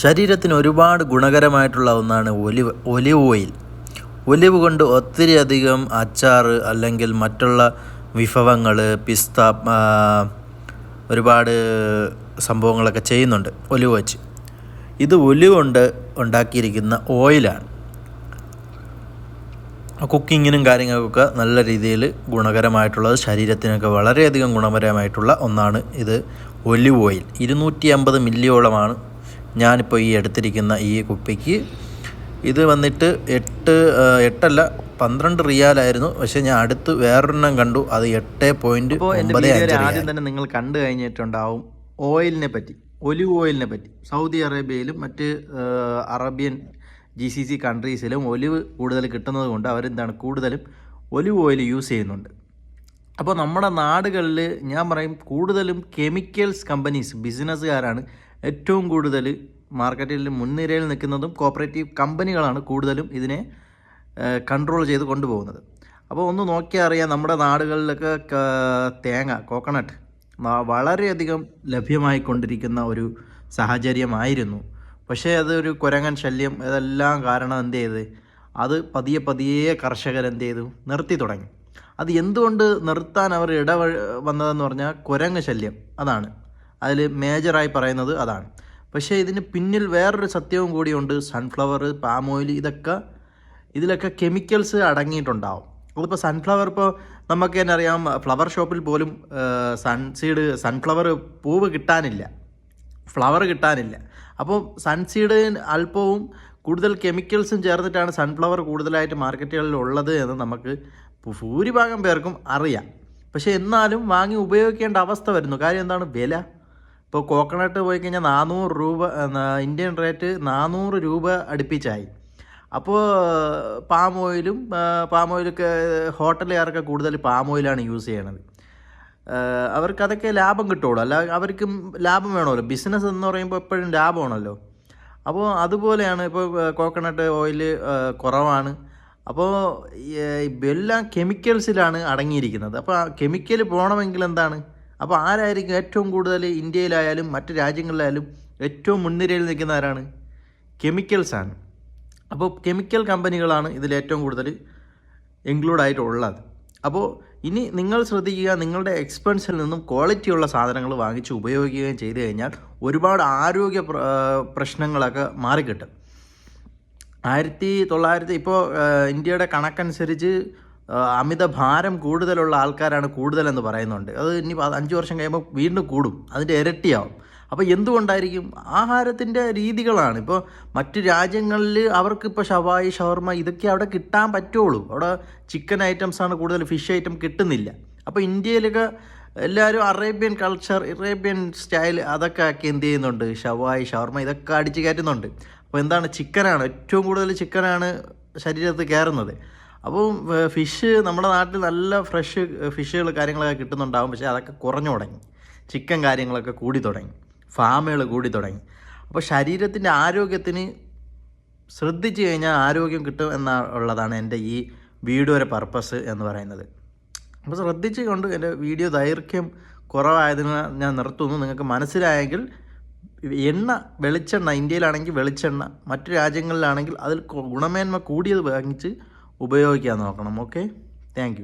ശരീരത്തിന് ഒരുപാട് ഗുണകരമായിട്ടുള്ള ഒന്നാണ് ഒലിവ് ഒലിവ് ഓയിൽ. ഒലിവ് കൊണ്ട് ഒത്തിരി അധികം അച്ചാർ അല്ലെങ്കിൽ മറ്റുള്ള വിഭവങ്ങൾ പിസ്ത ഒരുപാട് സംഭവങ്ങളൊക്കെ ചെയ്യുന്നുണ്ട് ഒലിവ് വെച്ച്. ഇത് ഒലിവ് കൊണ്ട് ഉണ്ടാക്കിയിരിക്കുന്ന ഓയിലാണ്. കുക്കിങ്ങിനും കാര്യങ്ങൾക്കൊക്കെ നല്ല രീതിയിൽ ഗുണകരമായിട്ടുള്ളത് ശരീരത്തിനൊക്കെ വളരെയധികം ഗുണപരമായിട്ടുള്ള ഒന്നാണ് ഇത് ഒലിവ് ഓയിൽ. ഇരുന്നൂറ്റി അമ്പത് മില്ലിയോളമാണ് ഞാനിപ്പോൾ ഈ എടുത്തിരിക്കുന്ന ഈ കുപ്പിക്ക് ഇത് വന്നിട്ട് എട്ട് എട്ടല്ല പന്ത്രണ്ട് റിയാലായിരുന്നു. പക്ഷെ ഞാൻ അടുത്ത് വേറൊരെണ്ണം കണ്ടു. അത് എട്ട് പോയിന്റ് ആദ്യം തന്നെ നിങ്ങൾ കണ്ടു കഴിഞ്ഞിട്ടുണ്ടാവും ഓയിലിനെ പറ്റി. ഒലിവ് ഓയിലിനെ പറ്റി. സൗദി അറേബ്യയിലും മറ്റ് അറേബ്യൻ ജി സി സി കൺട്രീസിലും ഒലിവ് കൂടുതൽ കിട്ടുന്നത് കൊണ്ട് അവരെന്താണ് കൂടുതലും ഒലിവ് ഓയിൽ യൂസ് ചെയ്യുന്നുണ്ട്. അപ്പോൾ നമ്മുടെ നാടുകളിൽ ഞാൻ പറയും കൂടുതലും കെമിക്കൽസ് കമ്പനീസ് ബിസിനസ്സുകാരാണ് ഏറ്റവും കൂടുതൽ മാർക്കറ്റിൽ മുൻനിരയിൽ നിൽക്കുന്നതും കോപ്പറേറ്റീവ് കമ്പനികളാണ് കൂടുതലും ഇതിനെ കൺട്രോൾ ചെയ്ത് കൊണ്ടുപോകുന്നത്. അപ്പോൾ ഒന്ന് നോക്കിയാൽ അറിയാം നമ്മുടെ നാടുകളിലൊക്കെ തേങ്ങ കോക്കനട്ട് വളരെയധികം ലഭ്യമായിക്കൊണ്ടിരിക്കുന്ന ഒരു സാഹചര്യമായിരുന്നു. പക്ഷേ അതൊരു കുരങ്ങൻ ശല്യം ഇതെല്ലാം കാരണം എന്ത് ചെയ്ത്? അത് പതിയെ പതിയെ കർഷകർ എന്ത് ചെയ്തു? നിർത്തി തുടങ്ങി. അത് എന്തുകൊണ്ട് നിർത്താൻ അവർ ഇട വന്നതെന്ന് പറഞ്ഞാൽ കുരങ്ങ് ശല്യം. അതാണ്. അതിൽ മേജറായി പറയുന്നത് അതാണ്. പക്ഷേ ഇതിന് പിന്നിൽ വേറൊരു സത്യവും കൂടിയുണ്ട്. സൺഫ്ലവർ പാം ഓയിൽ ഇതൊക്കെ ഇതിലൊക്കെ കെമിക്കൽസ് അടങ്ങിയിട്ടുണ്ടാവും. അതിപ്പോൾ സൺഫ്ലവർ ഇപ്പോൾ നമുക്ക് തന്നെ അറിയാം ഫ്ലവർ ഷോപ്പിൽ പോലും സൺസീഡ് സൺഫ്ലവർ പൂവ് കിട്ടാനില്ല. ഫ്ലവർ കിട്ടാനില്ല. അപ്പോൾ സൺസീഡ് അല്പവും കൂടുതൽ കെമിക്കൽസും ചേർന്നിട്ടാണ് സൺഫ്ലവർ കൂടുതലായിട്ട് മാർക്കറ്റുകളിൽ ഉള്ളത് എന്ന് നമുക്ക് ഭൂരിഭാഗം പേർക്കും അറിയാം. പക്ഷേ എന്നാലും വാങ്ങി ഉപയോഗിക്കേണ്ട അവസ്ഥ വരുന്നു. കാര്യം എന്താണ്? വില. ഇപ്പോൾ കോക്കനട്ട് പോയി കഴിഞ്ഞാൽ നാനൂറ് രൂപ ഇന്ത്യൻ റേറ്റ് നാനൂറ് രൂപ അടുപ്പിച്ചായി. അപ്പോൾ പാം ഓയിലും പാം ഓയിലൊക്കെ ഹോട്ടലുകാരൊക്കെ കൂടുതൽ പാം ഓയിലാണ് യൂസ് ചെയ്യണത്. അവർക്കതൊക്കെ ലാഭം കിട്ടുള്ളൂ അല്ല അവർക്കും ലാഭം വേണമല്ലോ. ബിസിനസ് എന്ന് പറയുമ്പോൾ എപ്പോഴും ലാഭമാണല്ലോ. അപ്പോൾ അതുപോലെയാണ് ഇപ്പോൾ കോക്കനട്ട് ഓയിൽ കുറവാണ്. അപ്പോൾ എല്ലാം കെമിക്കൽസിലാണ് അടങ്ങിയിരിക്കുന്നത്. അപ്പോൾ ആ കെമിക്കൽ പോകണമെങ്കിൽ എന്താണ്? അപ്പോൾ ആരായിരിക്കും ഏറ്റവും കൂടുതൽ ഇന്ത്യയിലായാലും മറ്റ് രാജ്യങ്ങളിലായാലും ഏറ്റവും മുൻനിരയിൽ നിൽക്കുന്ന ആരാണ്? കെമിക്കൽസാണ് അപ്പോൾ കെമിക്കൽ കമ്പനികളാണ് ഇതിൽ ഏറ്റവും കൂടുതൽ ഇൻക്ലൂഡ് ആയിട്ടുള്ളത്. അപ്പോൾ ഇനി നിങ്ങൾ ശ്രദ്ധിക്കുക നിങ്ങളുടെ എക്സ്പെൻസിൽ നിന്നും ക്വാളിറ്റിയുള്ള സാധനങ്ങൾ വാങ്ങിച്ച് ഉപയോഗിക്കുകയും ചെയ്തു കഴിഞ്ഞാൽ ഒരുപാട് ആരോഗ്യ പ്ര- പ്രശ്നങ്ങളൊക്കെ മാറിക്കിട്ടും. ആയിരത്തി തൊള്ളായിരത്തി ഇപ്പോൾ ഇന്ത്യയുടെ കണക്കനുസരിച്ച് അമിത ഭാരം കൂടുതലുള്ള ആൾക്കാരാണ് കൂടുതലെന്ന് പറയുന്നുണ്ട്. അത് ഇനി അഞ്ച് വർഷം കഴിയുമ്പോൾ വീണ്ടും കൂടും. അതിന്റെ ഇരട്ടിയാവും. അപ്പോൾ എന്തുകൊണ്ടായിരിക്കും? ആഹാരത്തിന്റെ രീതികളാണ്. ഇപ്പോൾ മറ്റ് രാജ്യങ്ങളിൽ അവർക്ക് ഇപ്പോൾ ഷവായി ഷവർമ ഇതൊക്കെ അവിടെ കിട്ടാൻ പറ്റുള്ളൂ. അവിടെ ചിക്കൻ ഐറ്റംസാണ് കൂടുതൽ ഫിഷ് ഐറ്റം കിട്ടുന്നില്ല. അപ്പോൾ ഇന്ത്യയിലൊക്കെ എല്ലാവരും അറേബ്യൻ കൾച്ചർ അറേബ്യൻ സ്റ്റൈൽ അതൊക്കെ ആക്കി എന്ത് ചെയ്യുന്നുണ്ട്? ഷവായി ഷവർമ ഇതൊക്കെ അടിച്ച് കയറ്റുന്നുണ്ട്. അപ്പോൾ എന്താണ്? ചിക്കനാണ്. ഏറ്റവും കൂടുതൽ ചിക്കനാണ് ശരീരത്ത് കയറുന്നത്. അപ്പോൾ ഫിഷ് നമ്മുടെ നാട്ടിൽ നല്ല ഫ്രഷ് ഫിഷുകൾ കാര്യങ്ങളൊക്കെ കിട്ടുന്നുണ്ടാകും പക്ഷേ അതൊക്കെ കുറഞ്ഞു തുടങ്ങി. ചിക്കൻ കാര്യങ്ങളൊക്കെ കൂടി തുടങ്ങി. ഫാമുകൾ കൂടി തുടങ്ങി. അപ്പോൾ ശരീരത്തിന്റെ ആരോഗ്യത്തിന് ശ്രദ്ധിച്ചു കഴിഞ്ഞാൽ ആരോഗ്യം കിട്ടും എന്നുള്ളതാണ് എന്റെ ഈ വീഡിയോയുടെ പർപ്പസ് എന്ന് പറയുന്നത്. അപ്പോൾ ശ്രദ്ധിച്ചുകൊണ്ട് എന്റെ വീഡിയോ ദൈർഘ്യം കുറവായതിനാൽ ഞാൻ നിർത്തുന്നു. നിങ്ങൾക്ക് മനസ്സിലായെങ്കിൽ എണ്ണ വെളിച്ചെണ്ണ ഇന്ത്യയിലാണെങ്കിൽ വെളിച്ചെണ്ണ മറ്റു രാജ്യങ്ങളിലാണെങ്കിൽ അതിൽ ഗുണമേന്മ കൂടിയത് വാങ്ങിച്ച് ഉപയോഗിക്കാൻ നോക്കണം. Okay thank